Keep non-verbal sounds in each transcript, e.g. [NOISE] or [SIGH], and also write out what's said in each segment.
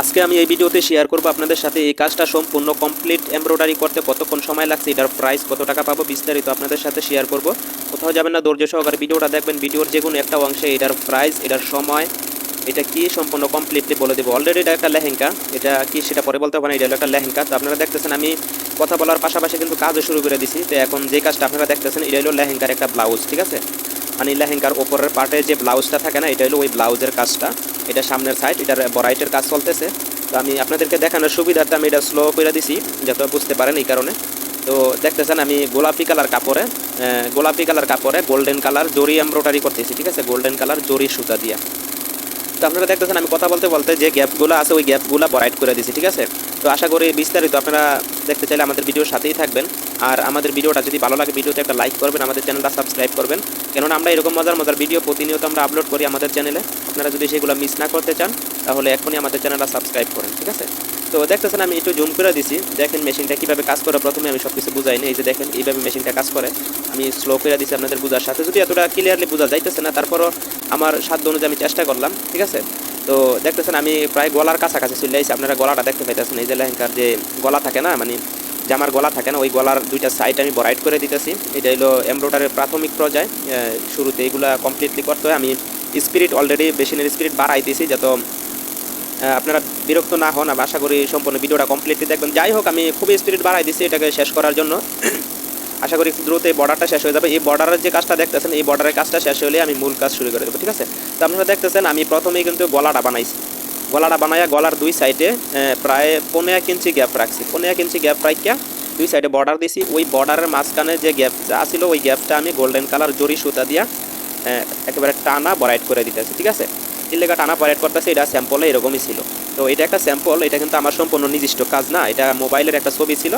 আজকে আমি এই ভিডিওতে শেয়ার করব আপনাদের সাথে এই কাজটা সম্পূর্ণ কমপ্লিট এমব্রয়ডারি করতে কতক্ষণ সময় লাগছে, এটার প্রাইস কত টাকা পাবো বিস্তারিত আপনাদের সাথে শেয়ার করব। কোথাও যাবেন না, ধৈর্য সহকারে ভিডিওটা দেখবেন, ভিডিওর যে কোনো একটা অংশে এটার প্রাইস এটার সময়, এটা কি সম্পূর্ণ কমপ্লিটলি বলে দেবো। অলরেডি এটা একটা লেহেঙ্গা, এটা কি সেটা পরে বলতে পারেন, এটা হলো একটা লেহেঙ্গা। তো আপনারা দেখতেছেন আমি কথা বলার পাশাপাশি কিন্তু কাজও শুরু করে দিছি। তো এখন যে কাজটা আপনারা দেখতেছেন, এটা হলো লেহেঙ্গার একটা ব্লাউজ ঠিক আছে? মানে লেহেঙ্গার ওপরের পার্টে যে ব্লাউজটা থাকে না, এটা হলো ওই ব্লাউজের কাজটা। এটা সামনের সাইড এটার বরাইটের কাজ চলতেছে। তো আমি আপনাদেরকে দেখানোর সুবিধার্থে আমি এটা স্লো করে দিছি, যাতে বুঝতে পারেন এই কারণে। তো দেখতেছেন আমি গোলাপি কালার কাপড়ে গোলাপি কালার কাপড়ে গোল্ডেন কালার জরি এমব্রয়ডারি করতেছি, ঠিক আছে? গোল্ডেন কালার জরি সুতা দিয়ে। তো আপনারা দেখতেছেন আমি কথা বলতে বলতে যে গ্যাপগুলো আছে, ওই গ্যাপগুলো বরাইট করে দিছি, ঠিক আছে? তো আশা করি বিস্তারিত আপনারা দেখতে চাইলে আমাদের ভিডিওর সাথেই থাকবেন। আর আমাদের ভিডিওটা যদি ভালো লাগে ভিডিওতে একটা লাইক করবেন, আমাদের চ্যানেলটা সাবস্ক্রাইব করবেন। কেননা আমরা এরকম মজার মজার ভিডিও প্রতিনিয়ত আমরা আপলোড করি আমাদের চ্যানেলে আপনারা যদি সেগুলো মিস না করতে চান, তাহলে এখনই আমাদের চ্যানেলটা সাবস্ক্রাইব করেন, ঠিক আছে? তো দেখতেছেন আমি একটু জুম করে দিছি। দেখেন মেশিনটা কীভাবে কাজ করে, প্রথমে আমি সব কিছু বুঝাইনি এই যে দেখেন, এইভাবে মেশিনটা কাজ করে। আমি স্লো করে দিছি আপনাদের বোঝার সাথে। যদি এতটা ক্লিয়ারলি বোঝা যাইতেছে না, তারপরও আমার সাধ্য অনুযায়ী আমি চেষ্টা করলাম, ঠিক আছে? তো দেখতেছেন আমি প্রায় গলার কাছাকাছি চলে আসছি আপনারা গলাটা দেখতে পাইতেছেন। এই যে লেহেঙ্গার যে গলা থাকে না মানে জামার গলা থাকে না, ওই গলার দুইটা সাইড আমি বরাইট করে দিতেছি। এটা হলো এমব্রয়ডারির প্রাথমিক পর্যায়। শুরুতে এগুলা কমপ্লিটলি করতে হয়। আমি স্পিরিট অলরেডি মেশিনের স্পিরিট বাড়াই দিয়েছি যত আপনারা বিরক্ত না হন। আশা করি সম্পূর্ণ ভিডিওটা কমপ্লিটলি দেখবেন। যাই হোক, আমি খুবই স্পিরিট বাড়াই দিয়েছি এটাকে শেষ করার জন্য। [CLEARS THROAT] আশা করি দ্রুত এই বর্ডারটা শেষ হয়ে যাবে। এই বর্ডারের যে কাজটা দেখতেছেন, এই বর্ডারের কাজটা শেষ হলে আমি মূল কাজ শুরু করে দেবো। ঠিক আছে? তো আপনারা দেখতেছেন, আমি প্রথমেই কিন্তু গলাটা বানাইছি। গলাটা বানাইয়া গলার দুই সাইডে প্রায় পনেরো এক ইঞ্চি গ্যাপ রাখছি। পনেরো এক ইঞ্চি গ্যাপ রাখিয়া দুই সাইডে বর্ডার দিছি। ওই বর্ডারের মাঝখানে যে গ্যাপ আছিল ওই গ্যাপটা আমি গোল্ডেন কালার জরি সুতা দিয়া একেবারে টানা বরাইট করে দিতেছি, ঠিক আছে? এই লেখা টানা বরাইট করতেছে, এটা স্যাম্পলে এরকমই ছিল। তো এটা একটা স্যাম্পল এটা কিন্তু আমার সম্পূর্ণ নির্দিষ্ট কাজ না, এটা মোবাইলের একটা ছবি ছিল।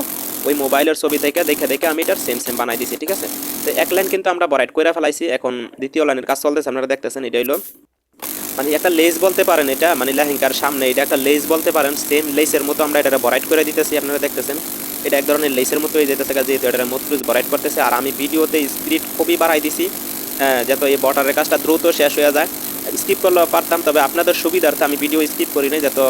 ওই মোবাইলের ছবি থেকে দেখে দেখে আমি এটার সেম সেম বানাই দিছি, ঠিক আছে? তো এক লাইন কিন্তু আমরা বরাইট করে ফেলাইছি। এখন দ্বিতীয় লাইনের কাজ চলতেছে, আপনারা দেখতেছেন, এটা হলো মানে একটা লেস বলতে পারেন এটা মানে লেহেঙ্গার সামনে এটা একটা লেস বলতে পারেন সেম লেসের মতো আমরা এটা বরাইট করে দিতেছি আপনারা দেখতেছেন। এটা এক ধরনের লেসের মতো হয়ে যেতেছে যেহেতু এটা মতলুজ বরাইট করতেছে আর আমি ভিডিওতে স্পিড খুবই বাড়াই দিছি হ্যাঁ, যাতে এই বর্ডারের কাজটা দ্রুত শেষ হয়ে যায়। স্কিপ করলে পারতাম তবে আপনাদের সুবিধার্থে আমি ভিডিও স্কিপ করি নাই যাতে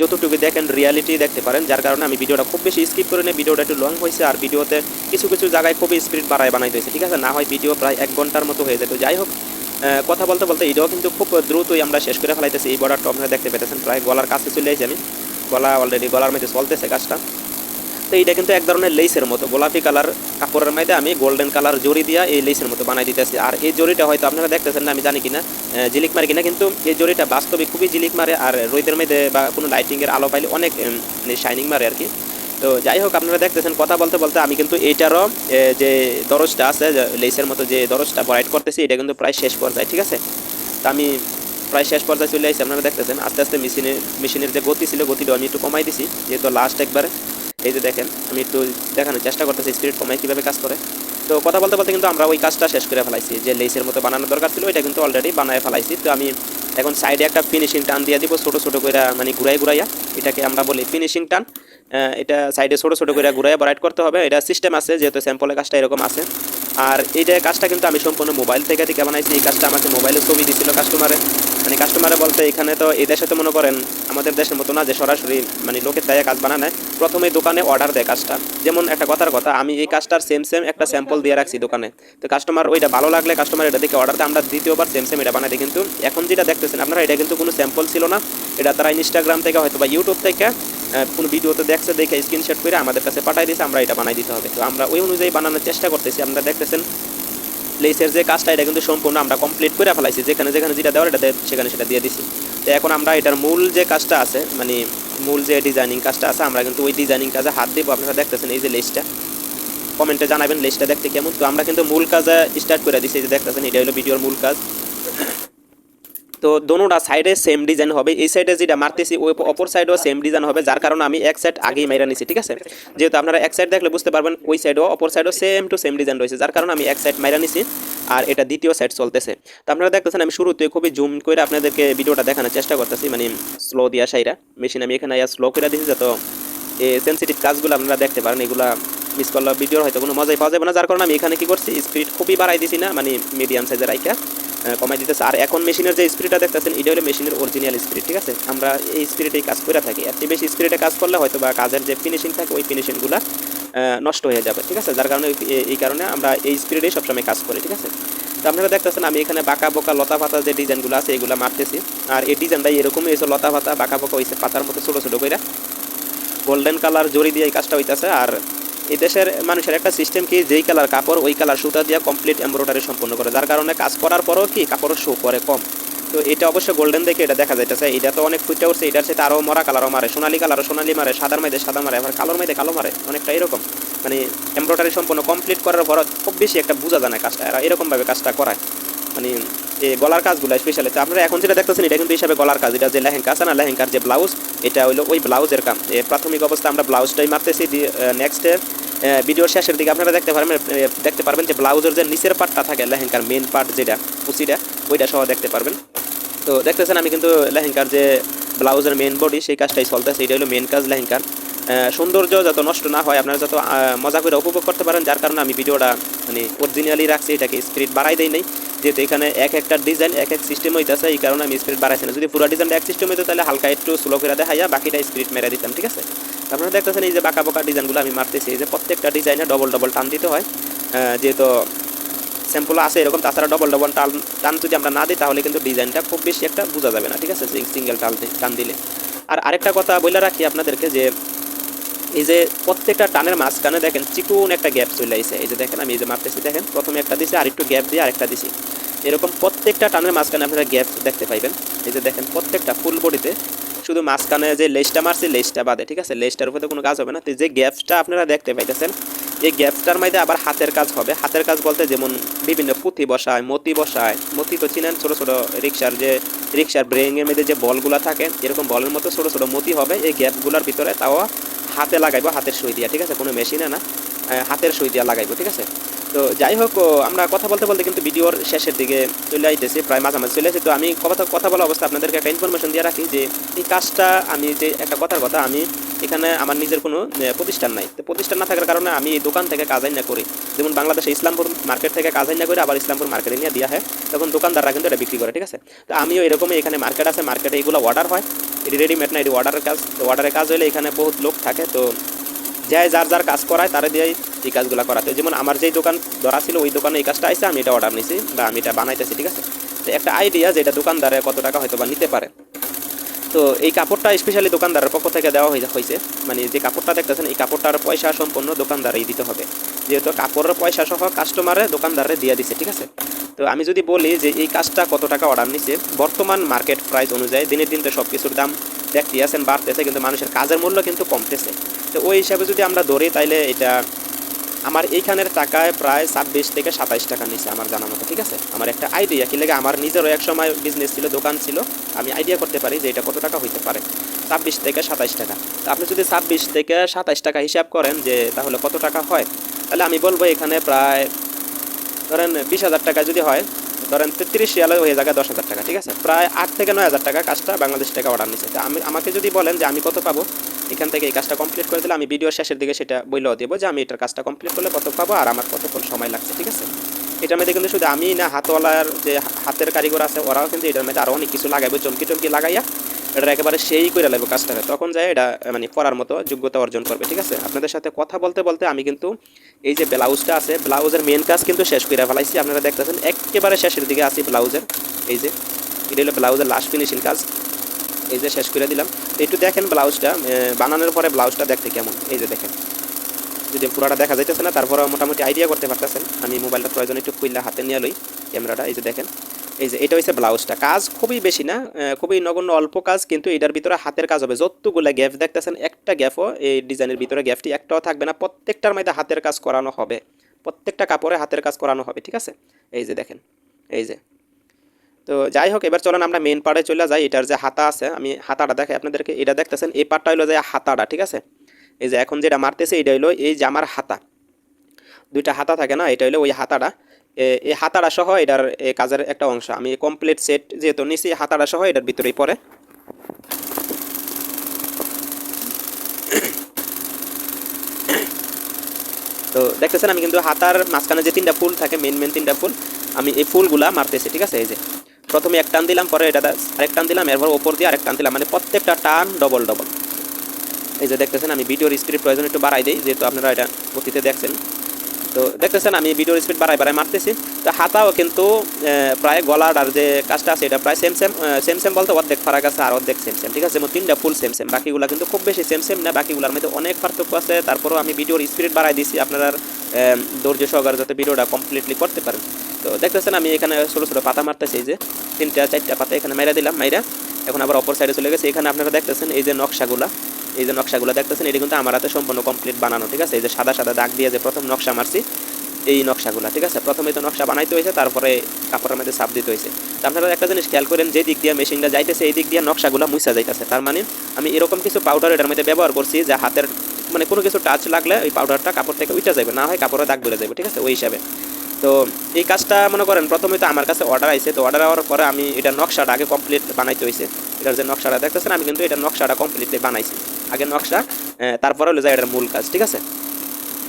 যতটুকু দেখেন রিয়ালিটি দেখতে পারেন যার কারণে আমি ভিডিওটা খুব বেশি স্কিপ করে নিই ভিডিওটা একটু লং হয়েছে আর ভিডিওতে কিছু কিছু জায়গায় খুবই স্পিড বাড়ায় বানাই দিয়েছে ঠিক আছে? না হয় ভিডিও প্রায় এক ঘণ্টার মতো হয়ে যেত যাই হোক কথা বলতে বলতে এটাও কিন্তু খুব দ্রুতই আমরা শেষ করে ফেলাইতেছি। এই বর্ডারটা আপনারা দেখতে পেতেছেন, প্রায় গলার কাছে চলে আসছি আমি। গলা অলরেডি গলার মধ্যে চলতেছে কাজটা। তো এইটা কিন্তু এক ধরনের লেসের মতো। গোলাপি কালার কাপড়ের মধ্যে আমি গোল্ডেন কালার জড়ি দিয়া এই লেসের মতো বানাই দিতেছি। আর এই জড়িটা হয়তো আপনারা দেখতেছেন না, আমি জানি কিনা। জিলিক মারে কিনা, কিন্তু এই জড়িটা বাস্তবে খুবই জিলিক মারে। আর রোদের মধ্যে বা কোনো লাইটিংয়ের আলো পাইলে অনেক মানে শাইনিং মারে আর কি। তো যাই হোক, আপনারা দেখতেছেন, কথা বলতে বলতে আমি কিন্তু এইটারও যে দরজটা আছে লেসের মতো যে দরজটা বরাইট করতেছি, এটা কিন্তু প্রায় শেষ পর্যায়ে, ঠিক আছে? তা আমি প্রায় শেষ পর্যায়ে চলে আসছি আপনারা দেখতেছেন, আস্তে আস্তে মেশিনের মেশিনের যে গতি ছিল গতিটা আমি একটু কমাই দিছি, যেহেতু লাস্ট একবারে, এই যে দেখেন, আমি একটু দেখানোর চেষ্টা করতেছি স্পিড কমাই কীভাবে কাজ করে। তো কথা বলতে বলতে কিন্তু আমরা ওই কাজটা শেষ করে ফেলাইছি, যে লেসের মতো বানানোর দরকার ছিল এটা কিন্তু অলরেডি বানায় ফেলাইছি। তো আমি এখন সাইডে একটা ফিনিশিং টান দিয়ে দিব, ছোটো ছোটো করে মানে ঘুরাই ঘুরাইয়া, এটাকে আমরা বলি ফিনিশিং টান। এটা সাইডে ছোটো ছোটো করে ঘুরাইয়া বরাইট করতে হবে। এটা সিস্টেম আছে, যেহেতু স্যাম্পলের কাজটা এরকম আছে। আর এইটা কাজটা কিন্তু আমি সম্পূর্ণ মোবাইল থেকে থেকে বানাইছি। এই কাজটা আমাকে মোবাইলে ছবি দিছিল কাস্টমারে মানে কাস্টমারে বলতে এখানে তো এই দেশে তো মনে করেন, আমাদের দেশের মতো না যে সরাসরি মানে লোকের দায়ে কাজ বানানো প্রথমে দোকানে অর্ডার দেয় কাজটা। যেমন একটা কথার কথা, আমি এই কাজটার সেম সেম একটা স্যাম্পল দিয়ে রাখছি দোকানে। তো কাস্টমার ওইটা ভালো লাগলে কাস্টমার এটা দেখে অর্ডার দেয়। আমরা দ্বিতীয়বার সেম সেম এটা বানাই কিন্তু এখন যেটা দেখতেছেন, আপনারা এটা কিন্তু কোনো স্যাম্পল ছিল না। এটা তারা ইনস্টাগ্রাম থেকে হয়তো বা ইউটিউব থেকে কোনো ভিডিওতে দেখছে, দেখে স্ক্রিনশট করে আমাদের কাছে পাঠাই দিয়েছে, আমরা এটা বানাই দিতে হবে। তো আমরা ওই অনুযায়ী বানানোর চেষ্টা করতেছি। আপনারা দেখতেছেন লেসের যে কাজটা, এটা কিন্তু সম্পূর্ণ আমরা কমপ্লিট করে ফেলাইছি। যেখানে যেখানে যেটা দেওয়ার, এটা সেখানে সেটা দিয়ে দিছি। তো এখন আমরা এটার মূল যে কাজটা আছে মানে মূল যে ডিজাইনিং কাজটা আছে, আমরা কিন্তু ওই ডিজাইনিং কাজে হাত দিব। আপনারা দেখতেছেন এই যে লেসটা কমেন্টে জানাবেন লেসটা দেখতে কেমন। তো আমরা কিন্তু মূল কাজে স্টার্ট করে দিছি। এই যে দেখতেছেন, এটা হলো ভিডিওর মূল কাজ। তো দোনোটা সাইডে সেম ডিজাইন হবে। এই সাইডে যেটা মারতেছি, ওই অপর সাইডেও সেম ডিজাইন হবে, যার কারণে আমি এক সাইড আগেই মাইরা নিছি, ঠিক আছে? যেহেতু আপনারা এক সাইড দেখলে বুঝতে পারবেন, ওই সাইডও অপর সাইডও সেম টু সেম ডিজাইন রয়েছে, যার কারণে আমি এক সাইড মাইরা নিছি, আর এটা দ্বিতীয় সাইড চলতেছে। তো আপনারা দেখতেছেন, আমি শুরুতে খুবই জুম করে আপনাদেরকে ভিডিওটা দেখানোর চেষ্টা করতেছি মানে স্লো দিয়া সাইরা। মেশিন আমি এখানে আয়া স্লো করে দিয়েছি এই সেন্সিটিভ কাজগুলো আপনারা দেখতে পারেন, এগুলা মিস করলে ভিডিওর হয়তো কোনো মজাই পাওয়া যাবে না, যার কারণে আমি এখানে কি করছি স্পিড খুবই বাড়াই দিছি না মানে মিডিয়াম সাইজের আইকা। কমাই দিতেছে। আর এখন মেশিনের যে স্পিডটা দেখতেছেন, এটা হলো মেশিনের অরিজিনাল স্পিড ঠিক আছে? আমরা এই স্পিডেই কাজ করে থাকি। এত বেশি স্পিডে কাজ করলে হয়তো বা কাজের যে ফিনিশিং থাকে, ওই ফিনিশিংগুলো নষ্ট হয়ে যাবে, ঠিক আছে? যার কারণে এই- কারণে আমরা এই স্পিডেই সবসময় কাজ করি, ঠিক আছে? তো আপনারা দেখতেছেন, আমি এখানে বাঁকা বোকা লতা পাতা যে ডিজাইনগুলো আছে, এগুলো মারতেছি। আর এই ডিজাইনটা এরকমই হয়েছে, লতা পাতা, বাঁকা বোকা হয়েছে, পাতার মতো ছোটো ছোটো করে গোল্ডেন কালার জড়ি দিয়ে এই কাজটা হইতেছে। আর এই দেশের মানুষের একটা সিস্টেম কি, যেই কালার কাপড়, ওই কালার সুতা দিয়ে কমপ্লিট এমব্রয়ডারি সম্পূর্ণ করে। যার কারণে কাজ করার পরও কি কাপড় শো করে কম। তো এটা অবশ্য গোল্ডেন দেখে এটা দেখা যাইতেছে। এটা তো অনেক ফুটে উঠছে, এটার সাথে আরও মরা কালারও মারে। সোনালি কালারও সোনালি মারে, সাদার মাইদে সাদা মারে, আবার কালোর মাইদে কালো মারে। অনেকটা এরকম। মানে এমব্রয়ডারি সম্পূর্ণ কমপ্লিট করার পর খুব বেশি একটা বোঝা যায় না কাজটা। এরা এরকমভাবে কাজটা করায়। মানে এই গলার কাজগুলো স্পেশালি তো আপনারা এখন যেটা দেখতেছেন, এটা কিন্তু হিসাবে গলার কাজ। এটা যে লেহেঙ্কা আছে না লেহেঙ্কার যে ব্লাউজ এটা হলো ওই ব্লাউজের কাম। প্রাথমিক অবস্থা আমরা ব্লাউজটাই মারতেছি নেক্সট ভিডিওর শেষের দিকে আপনারা দেখতে পারবেন দেখতে পারবেন যে ব্লাউজের যে নিচের পার্টটা থাকে লেহেঙ্কার মেন পার্ট যেটা কুচিটা ওইটা সহ দেখতে পারবেন। তো দেখতেছেন আমি কিন্তু লেহেঙ্কার যে ব্লাউজের মেন বডি সেই কাজটাই চলতেছে। এটা হলো মেন কাজ লেহেঙ্কার সৌন্দর্য যত নষ্ট না হয়, আপনারা যত মজা করে উপভোগ করতে পারেন, যার কারণে আমি ভিডিওটা মানে অরিজিনালি রাখছি, এটাকে স্পিরিট বাড়াই দেয় নাই। যেহেতু এখানে এক একটা ডিজাইন এক এক সিস্টেম হইতেছে, এই কারণে আমি স্পিরিট বাড়াইছি না। যদি পুরো ডিজাইনটা এক সিস্টেম হইতো, তাহলে হালকা একটু স্লো করে দেখাইয়া বাকিটা স্পিড মেরে দিতাম, ঠিক আছে? আপনারা দেখতেছেন এই যে বাঁকা বাঁকা ডিজাইনগুলো আমি মারতেছি। এই যে প্রত্যেকটা ডিজাইনে ডবল ডবল টান দিতে হয়। যেহেতু স্যাম্পল আছে এরকম, তাছাড়া ডবল ডবল টান টান যদি আমরা না দিই, তাহলে কিন্তু ডিজাইনটা খুব বেশি একটা বোঝা যাবে না, ঠিক আছে? সিঙ্গেল টান টান দিলে। আর আরেকটা কথা বলে রাখি আপনাদেরকে যে এই যে প্রত্যেকটা টানের মাঝখানে দেখেন চিকুন একটা গ্যাপ চলে আসে এই যে দেখেন, আমি এই যে মারতেছি, দেখেন, প্রথমে একটা দিছি আর একটু গ্যাপ দিয়ে আরেকটা দিছি। এরকম প্রত্যেকটা টানের মাঝখানে আপনারা গ্যাপ দেখতে পাইবেন। এই যে দেখেন, প্রত্যেকটা ফুল বডিতে শুধু মাঝখানে যে লেজটা মারছি লেসটা বাদে, ঠিক আছে? লেসটার উপরে তো কোনো কাজ হবে না। তো যে গ্যাপটা আপনারা দেখতে পাইতেছেন, এই গ্যাপটার মধ্যে আবার হাতের কাজ হবে। হাতের কাজ বলতে যেমন বিভিন্ন পুঁথি বসায়, মতি বসায়। মতি তো চিনেন, ছোটো ছোটো রিক্সার যে, রিক্সার ব্রেইংয়ের মধ্যে যে বলগুলো থাকে, এরকম বলের মতো ছোটো ছোটো মতি হবে এই গ্যাপগুলোর ভিতরে। তাও হাতে লাগাইবো, হাতের সই দিয়া, ঠিক আছে? কোনো মেশিনে না হাতের সই দিয়া লাগাইবো, ঠিক আছে? তো যাই হোক আমরা কথা বলতে বলতে কিন্তু ভিডিওর শেষের দিকে চলে আইতেছি, প্রায় মাঝামাঝি চলে আসে তো আমি কথা কথা বলা অবস্থা আপনাদেরকে একটা ইনফরমেশন দিয়ে রাখি যে, এই কাজটা আমি যে, একটা কথার কথা, আমি এখানে আমার নিজের কোনো প্রতিষ্ঠান নাই। তো প্রতিষ্ঠান না থাকার কারণে আমি দোকান থেকে কাজ না করি। যেমন বাংলাদেশে ইসলামপুর মার্কেট থেকে কাজ না করে, আবার ইসলামপুর মার্কেটে নিয়ে দেওয়া হয়। তখন দোকানদাররা কিন্তু এটা বিক্রি করে, ঠিক আছে? তো আমিও এরকমই এখানে মার্কেট আছে মার্কেটে এগুলো অর্ডার হয়। এটি রেডিমেড না এটি অর্ডারের কাজ তো অর্ডারের কাজ হলে এখানে বহুত লোক থাকে, তো যাই যার যার কাজ করায়, তারা দিয়েই এই কাজগুলো করাতে যেমন আমার যেই দোকান ধরা ছিল, ওই দোকানে এই কাজটা আইসে আমি এটা অর্ডার নিছি বা আমি এটা বানাইতেছি, ঠিক আছে? তো একটা আইডিয়া যে এটা দোকানদারে কত টাকা হয়তো বা নিতে পারে। তো এই কাপড়টা স্পেশালি দোকানদারের পক্ষ থেকে দেওয়া হয়ে- হয়েছে মানে যে কাপড়টা দেখতেছেন, এই কাপড়টার পয়সা সম্পূর্ণ দোকানদারেই দিতে হবে। যেহেতু কাপড়ের পয়সা সহ কাস্টমারে দোকানদারে দিয়ে দিছে, ঠিক আছে? তো আমি যদি বলি যে এই কাজটা কত টাকা অর্ডার নিছে, বর্তমান মার্কেট প্রাইস অনুযায়ী দিনের দিন তো সব কিছুর দাম দেখতে আছেন, বাড়তেছে, কিন্তু মানুষের কাজের মূল্য কিন্তু কমতেছে। তো ওই হিসাবে যদি আমরা ধরি, তাইলে এটা আমার এইখানের টাকায় প্রায় ছাব্বিশ থেকে সাতাইশ টাকা নিচে আমার জানা মতো, ঠিক আছে? আমার একটা আইডিয়া কি লাগে আমার নিজেরও এক সময় বিজনেস ছিল, দোকান ছিল, আমি আইডিয়া করতে পারি যে এটা কত টাকা হইতে পারে, ছাব্বিশ থেকে সাতাইশ টাকা। তো আপনি যদি ছাব্বিশ থেকে সাতাইশ টাকা হিসাব করেন যে তাহলে কত টাকা হয়? তাহলে আমি বলব এখানে প্রায় ধরেন বিশ হাজার টাকা যদি হয়, ধরেন তেত্রিশ রিয়ালে হয়ে যাবে দশ হাজার টাকা, ঠিক আছে? প্রায় আট থেকে নয় হাজার টাকা কাজটা বাংলাদেশ টাকা অর্ডার নিচ্ছে তো আমি, আমাকে যদি বলেন যে আমি কত পাবো, এখান থেকে এই কাজটা কমপ্লিট করে দিলে আমি ভিডিওর শেষের দিকে সেটা বইলেও দেবো যে আমি এটার কাজটা কমপ্লিট করলে কত পাবো আর আমার কতক্ষণ সময় লাগছে, ঠিক আছে? এটার মধ্যে কিন্তু শুধু আমি না, হাতওয়ালার যে হাতের কারিগর আছে, ওরাও কিন্তু এটার মধ্যে আরও অনেক কিছু লাগাইবো চমকি টমকি লাগাইয়া এটা একেবারে সেই করে লাগবে কাজটাকে তখন যায় এটা মানে পড়ার মতো যোগ্যতা অর্জন করবে, ঠিক আছে? আপনাদের সাথে কথা বলতে বলতে আমি কিন্তু এই যে ব্লাউজটা আছে, ব্লাউজের মেন কাজ কিন্তু শেষ করে ফেলাইছি। আপনারা দেখতেছেন একেবারে শেষের দিকে আছি ব্লাউজের। এই যে, এটা হলো ব্লাউজের লাস্ট ফিনিশিং কাজ। এই যে শেষ করে দিলাম। একটু দেখেন ব্লাউজটা বানানোর পরে ব্লাউজটা দেখতে কেমন। এই যে দেখেন। যদি পুরোটা দেখা যাইতেছে না তারপরে মোটামুটি আইডিয়া করতে পারতেছেন। আমি মোবাইলটা প্রয়োজন একটু খুললে হাতে নিয়ে লই ক্যামেরাটা, এই যে দেখেন। এই যে, এটা হচ্ছে ব্লাউজটা। কাজ খুবই বেশি না খুবই নগণ্য অল্প কাজ, কিন্তু এটার ভিতরে হাতের কাজ হবে। যতগুলো গ্যাপ দেখতেছেন, একটা গ্যাপও এই ডিজাইনের ভিতরে গ্যাপটি একটাও থাকবে না। প্রত্যেকটার মধ্যে হাতের কাজ করানো হবে। প্রত্যেকটা কাপড়ে হাতের কাজ করানো হবে, ঠিক আছে? এই যে দেখেন, এই যে। তো যাই হোক, এবার চলেন আমরা মেন পার্টে চলে যাই। এটার যে হাতা আছে, আমি হাতাটা দেখাই আপনাদেরকে এটা দেখতেছেন। এই পার্টটা হলো যে হাতাটা, ঠিক আছে? এই যে এখন যেটা মারতেছে, এটা হলো এই জামার হাতা। দুইটা হাতা থাকে না, এটা হলো ওই হাতাটা। এই হাতাটা সহ এটার কাজের একটা অংশ। আমি কমপ্লিট সেট যেহেতু নিচে হাতাড়া সহ এটার ভিতরেই পড়ে। তো দেখতেছেন, আমি কিন্তু হাতার মাঝখানে যে তিনটা ফুল থাকে মেন মেন তিনটা ফুল, আমি এই ফুলগুলা মারতেছি, ঠিক আছে? এই যে প্রথমে এক টান দিলাম, পরে এটা আরেক টান দিলাম, এরপর ওপর দিয়ে আরেক টান দিলাম মানে প্রত্যেকটা টান ডবল ডবল এই যে দেখতেছেন, আমি ভিডিওর স্পিড প্রয়োজন একটু বাড়াই দিই, যেহেতু আপনারা এটা অতীতে দেখছেন। তো দেখতেছেন আমি ভিডিওর স্পিড বাড়াই বাড়াই মারতেছি। তো হাতাও কিন্তু প্রায় গলার আর যে কাজটা আছে এটা প্রায় সেম সেম সেম সেম বলতে অর্ধেক ফারাক আছে আর অর্ধেক সেম সেম ঠিক আছে? তিনটা ফুল সেম সেম বাকিগুলো কিন্তু খুব বেশি সেম সেম না, বাকিগুলোর মধ্যে অনেক পার্থক্য আছে। তারপরেও আমি ভিডিওর স্পিড বাড়াই দিছি, আপনারা ধৈর্য সহকারে যাতে ভিডিওটা কমপ্লিটলি করতে পারেন। তো দেখতেছেন আমি এখানে ছোটো ছোটো পাতা মারতেছি, এই যে তিনটা, চারটা পাতা এখানে মাইরা দিলাম, মাইরা। এখন আবার অপর সাইডে চলে গেছে। এখানে আপনারা দেখতেছেন এই যে নকশাগুলা। এই যে নকশাগুলো দেখতেছেন, এটি কিন্তু আমার হাতে সম্পূর্ণ কমপ্লিট বানানো, ঠিক আছে? এই যে সাদা সাদা দাগ দিয়ে যে প্রথম নকশা মারছি, এই নকশাগুলো, ঠিক আছে? প্রথমে তো নকশা বানাইতে হয়েছে, তারপরে কাপড়ের মধ্যে চাপ দিতে হয়েছে। তো আপনারা একটা জিনিস খেয়াল করেন, যে দিক দিয়ে মেশিনটা যাইতেছে, এই দিক দিয়ে নকশাগুলো মুছা যাইতেছে। তার মানে আমি এরকম কিছু পাউডার এটার মধ্যে ব্যবহার করছি, যে হাতের মানে কোনো কিছু টাচ লাগলে ওই পাউডারটা কাপড় থেকে উঠে যাবে না হয় কাপড়ে দাগ বেড়ে যাবে ঠিক আছে? ওই হিসাবে। তো এই কাজটা মনে করেন, প্রথমে তো আমার কাছে অর্ডার আইছে, তো অর্ডার হওয়ার পরে আমি এটা নকশাটা আগে কমপ্লিট বানাইতে হয়েছে। এটার যে নকশাটা দেখতেছেন, আমি কিন্তু এটা নকশাটা কমপ্লিটলি বানাইছি। আগে নকশা তারপরে হলো যায় এটার মূল কাজ, ঠিক আছে?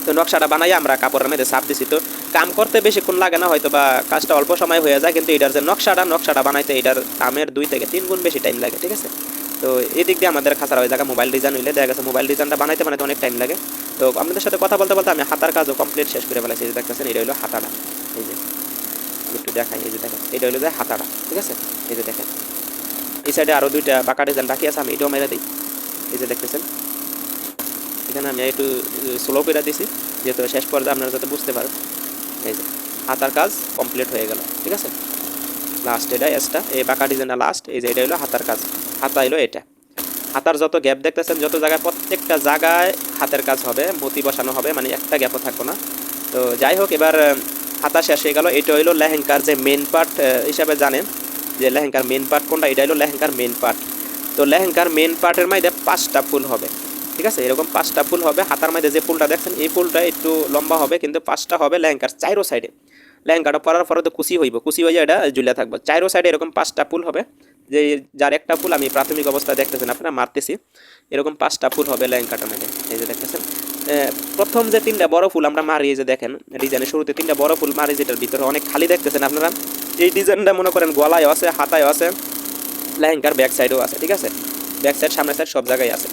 তো নকশাটা বানাই আমরা, কাপড়ের মধ্যে চাপ দিছি। তো কাম করতে বেশিক্ষণ লাগে না হয়তো বা কাজটা অল্প সময় হয়ে যায়, কিন্তু এটার যে নকশাটা নকশাটা বানাইতে এটার কামের দুই থেকে তিন গুণ বেশি টাইম লাগে, ঠিক আছে? তো এই দিক দিয়ে আমাদের খাতার ওই জায়গায় মোবাইল ডিজাইন হইলে দেখা গেছে মোবাইল ডিজাইনটা বানাইতে বানাইতে অনেক টাইম লাগে। তো আপনাদের সাথে কথা বলতে বলতে আমি হাতার কাজও কমপ্লিট শেষ করে এই দেখতেছেন, এটা হলো হাতাটা, এই যে। একটু দেখাই, এই যে দেখেন, এটা হলো যে হাতাটা, ঠিক আছে? এই যে দেখেন, এই সাইডে আরও দুইটা বাঁকা ডিজাইন বাকি আছে, আমি এটাও মেরে দিই। এই যে দেখতেছেন, এখানে আমি একটু স্লো করে দিছি, যেহেতু শেষ পর্যায়ে আপনারা যাতে বুঝতে পারেন। এই যে, হাতার কাজ কমপ্লিট হয়ে গেল, ঠিক আছে? লাস্ট এটা এসটা এই বাঁকা ডিজাইনটা লাস্ট এই যে এটা হলো হাতার কাজ, হাতা হলো এটা। হাতার যত গ্যাপ দেখতেছেন, যত জায়গায় প্রত্যেকটা জায়গায় হাতের কাজ হবে, মতি বসানো হবে মানে একটা গ্যাপও থাকবে না। তো যাই হোক, এবার হাতা শেষ হয়ে গেল, এটা হইল লেহেঙ্কার যে মেন পার্ট হিসাবে জানেন, যে লেহেঙ্কার মেন পার্ট কোনটা এটা হলো লেহেঙ্কার মেন পার্ট তো লেহেঙ্কার মেন পার্টের মধ্যে পাঁচটা ফুল হবে, ঠিক আছে? এরকম পাঁচটা ফুল হবে। হাতার মধ্যে যে ফুলটা দেখছেন, এই ফুলটা একটু লম্বা হবে, কিন্তু পাঁচটা হবে লেহেঙ্কার চাইরো সাইডে লেহেঙ্কাটা পরার পরে তো খুশি হইব, খুশি হয়ে এটা ঝুলিয়া থাকবে। চাইরো সাইডে এরকম পাঁচটা ফুল হবে। যে যার একটা ফুল, আমি প্রাথমিক অবস্থায় দেখতেছেন, আপনারা মারতেছি। এরকম পাঁচটা ফুল হবে লেহেঙ্কাটার মধ্যে, এই যে দেখতেছেন। প্রথম যে তিনটা বড় ফুল, আমরা মারি যে দেখেন, ডিজাইনের শুরুতে তিনটা বড় ফুল মারি, যেটার ভিতরে অনেক খালি দেখতেছেন আপনারা। এই ডিজাইনটা মনে করেন গলায় আছে হাতায় আছে। লেহেঙ্কার ব্যাক সাইডেও আছে, ঠিক আছে? ব্যাক সাইড সামনের সাইড সব জায়গায় আছে।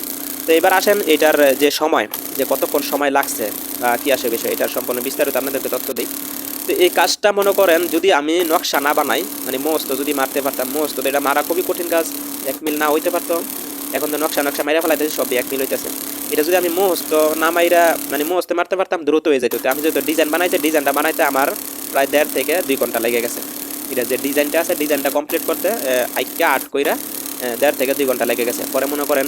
তো এবার আসেন এটার যে সময়, যে কতক্ষণ সময় লাগছে, বা কী আসে বিষয়, এটার সম্পূর্ণ বিস্তারিত আপনাদেরকে তথ্য দিই। তো এই কাজটা মনে করেন, যদি আমি নকশা না বানাই মানে মস্ত যদি মারতে পারতাম, মস্ত তো এটা মারা খুবই কঠিন কাজ, এক মিল না হইতে পারতো। এখন তো নকশা নকশা মাইরা ফেলাইতেছে, সবই এক মিল হইতেছে। এটা যদি আমি মস্ত না মাইরা মানে মস্ত মারতে পারতাম, দ্রুত হয়ে যেত। আমি যেহেতু ডিজাইন বানাইতে, ডিজাইনটা বানাইতে আমার প্রায় দেড় থেকে দুই ঘণ্টা লেগে গেছে। এটা যে ডিজাইনটা আছে, ডিজাইনটা কমপ্লিট করতে আইকা আট কইরা দেড় থেকে দুই ঘণ্টা লেগে গেছে। পরে মনে করেন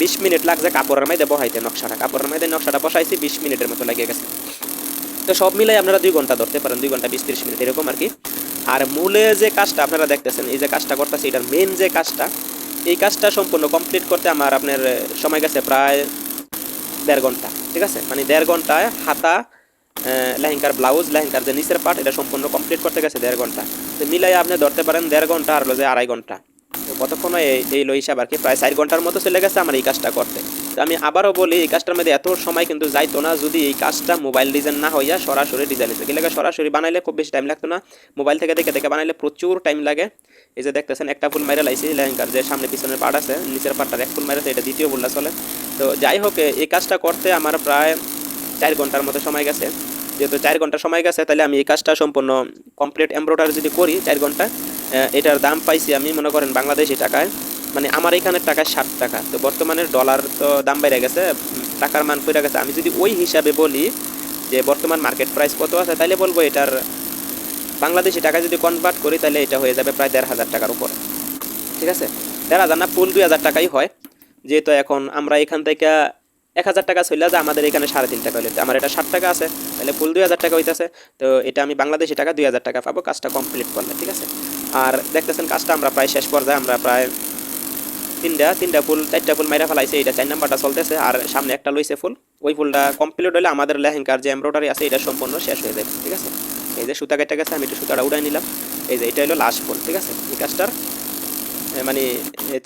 বিশ মিনিট লাগছে কাপড়ের মধ্যে বহাইতে নকশাটা। কাপড়ের মধ্যে নকশাটা বসাইছি, বিশ মিনিটের মতো লেগে গেছে। তো সব মিলাই আপনারা দুই ঘণ্টা ধরতে পারেন, দুই ঘণ্টা বিশ তিরিশ মিনিট, এরকম আর কি। আর মূলে যে কাজটা আপনারা দেখতেছেন, এই যে কাজটা করতেছে, এটার মেন যে কাজটা, এই কাজটা সম্পূর্ণ কমপ্লিট করতে আমার আপনার, সময় গেছে প্রায় দেড় ঘণ্টা, ঠিক আছে? মানে দেড় ঘন্টায় হাতা আহ, লেহেঙ্কার ব্লাউজ লেহেঙ্কার যে নিচের পার্ট এটা সম্পূর্ণ কমপ্লিট করতে গেছে দেড় ঘণ্টা। তো মিলাই আপনি ধরতে পারেন দেড় ঘণ্টা আর হলো যে আড়াই ঘণ্টা। তো কতক্ষণ এই লো হিসাব আর কি? প্রায় চার ঘণ্টার মতো চলে গেছে আমার এই কাজটা করতে। তো আমি আবারও বলি এই কাজটার মধ্যে এত সময় কিন্তু যাইতো না যদি এই কাজটা মোবাইল ডিজাইন না হইয়া সরাসরি ডিজাইন হয়েছে গেলে সরাসরি বানাইলে খুব বেশি টাইম লাগতো না। মোবাইল থেকে দেখে দেখে বানাইলে প্রচুর টাইম লাগে। এই যে দেখতেছেন একটা ফুল মাইরা লাইছি লেহেঙ্কার যে সামনে পিছনের পার্ট আছে নিচের পার্টটার এক ফুল মাইরাছে এটা দ্বিতীয় ফুলটা চলে। তো যাই হোক এই কাজটা করতে আমার প্রায় চার ঘণ্টার মতো সময় গেছে। যেহেতু চার ঘণ্টা সময় গেছে, তাহলে আমি এই কাজটা সম্পূর্ণ কমপ্লিট এমব্রয়ডারি যদি করি চার ঘণ্টা এটার দাম পাইছি আমি মনে করেন বাংলাদেশি টাকায় মানে আমার এখানের টাকায় ষাট টাকা। তো বর্তমানে ডলার তো দাম বেড়ে গেছে টাকার মান পড়ে গেছে। আমি যদি ওই হিসাবে বলি যে বর্তমান মার্কেট প্রাইস কত আছে তাহলে বলব এটার বাংলাদেশি টাকা যদি কনভার্ট করি তাহলে এটা হয়ে যাবে প্রায় দেড় হাজার টাকার উপর। ঠিক আছে? দেড় হাজার না পুল দুই হাজার টাকাই হয়। যেহেতু এখন আমরা এখান থেকে এক হাজার টাকা চলে যায়, আমাদের এখানে সাড়ে তিন টাকা হইলে। আমার এটা ষাট টাকা আছে, তাহলে ফুল দুই হাজার টাকা হইতেছে। তো এটা আমি বাংলাদেশি টাকা দুই হাজার টাকা পাবো, কাজটা কমপ্লিট করলে, ঠিক আছে? আর দেখতেছেন কাজটা আমরা প্রায় শেষ পর্যায়ে, আমরা প্রায় তিনটা তিনটা ফুল, চারটা ফুল মাইরা ফেলাইছে, এটা চার নাম্বারটা চলতেছে। আর সামনে একটা লইছে ফুল, ওই ফুলটা কমপ্লিট হলে আমাদের লেহেঙ্কার যে এমব্রয়ডারি আছে, এটা সম্পূর্ণ শেষ হয়ে যাবে, ঠিক আছে? এই যে সুতা কেটে গেছে, আমি একটু সুতাটা উড়াই নিলাম। এই যে এটা হলো লাস্ট ফুল, ঠিক আছে? এই কাজটার মানে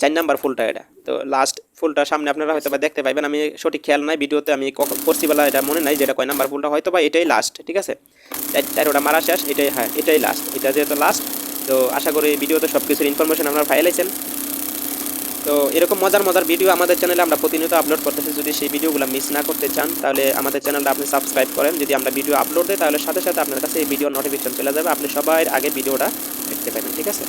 চার নাম্বার ফুলটা এটা। তো লাস্ট ফুলটা সামনে আপনারা হয়তো বা দেখতে পাইবেন। আমি সঠিক খেয়াল নাই, ভিডিওতে আমি করছি বেলা এটা মনে নাই যেটা কয় নাম্বার ফুলটা, হয়তো বা এটাই লাস্ট ঠিক আছে? চারোটা মারা শেষ, এটাই হ্যাঁ এটাই লাস্ট এটা যেহেতু লাস্ট তো আশা করি ভিডিওতে সব কিছুর ইনফরমেশন আপনারা পাইলাইছেন তো এরকম মজার মজার ভিডিও আমাদের চ্যানেলে আমরা প্রতিনিয়ত আপলোড করতেছি। যদি সেই ভিডিওগুলো মিস না করতে চান, তাহলে আমাদের চ্যানেলটা আপনি সাবস্ক্রাইব করেন। যদি আমরা ভিডিও আপলোড দিই, তাহলে সাথে সাথে আপনার কাছে এই ভিডিও নোটিফিকেশন চলে যাবে। আপনি সবাই আগে ভিডিওটা দেখতে পাবেন, ঠিক আছে?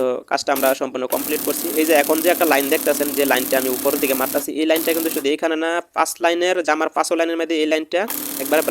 তো কাজটা আমরা সম্পূর্ণ কমপ্লিট করছি। এই যে এখন যে একটা লাইন দেখতেছেন, যে লাইনটা আমি উপরের দিকে মারতেছি, এই লাইনটা কিন্তু শুধু এখানে না, পাঁচ লাইনের জামার পাঁচ লাইনের মধ্যে এই লাইনটা একবারে